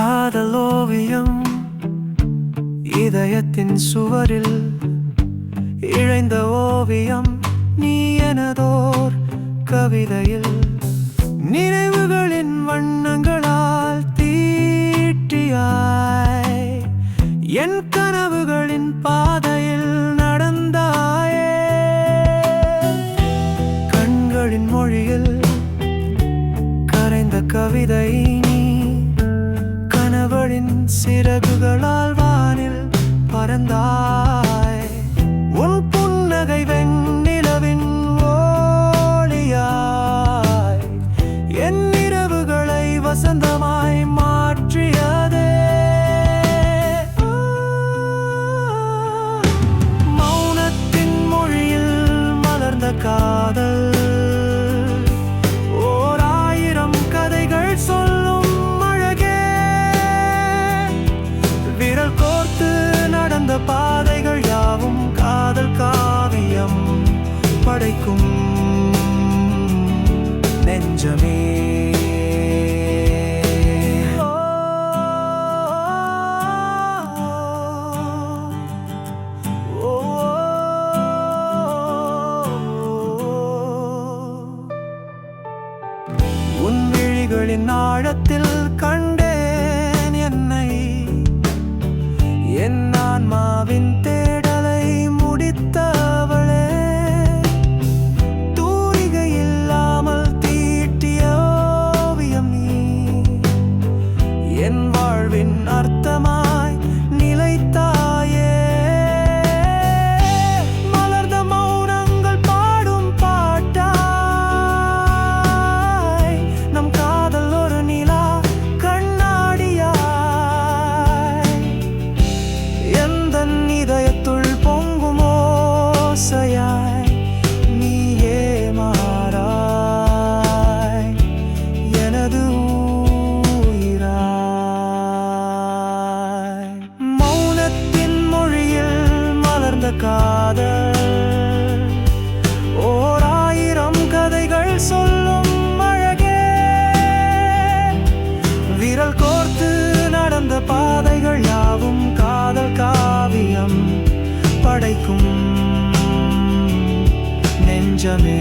காதல் ஓவியம் இதயத்தின் சுவரில் இழைந்த ஓவியம் நீ எனதோர் கவிதையில் நினைவுகளின் வண்ணங்களால் தீட்டியாய். என் கனவுகளின் பாதையில் சிறகுகளால் வானில் பறந்தார். பாதைகள் யாவும் காதல் காவியம் படைக்கும் நெஞ்சமே. உன் விழிகளின் ஆழத்தில் கண்டேன் என்னை. என்ன காதல் ஓர் ஆயிரம் கதைகள் சொல்லும் அழகே. விரல் கோர்த்து நடந்த பாதைகள் யாவும் காதல் காவியம் படைக்கும் நெஞ்சமே.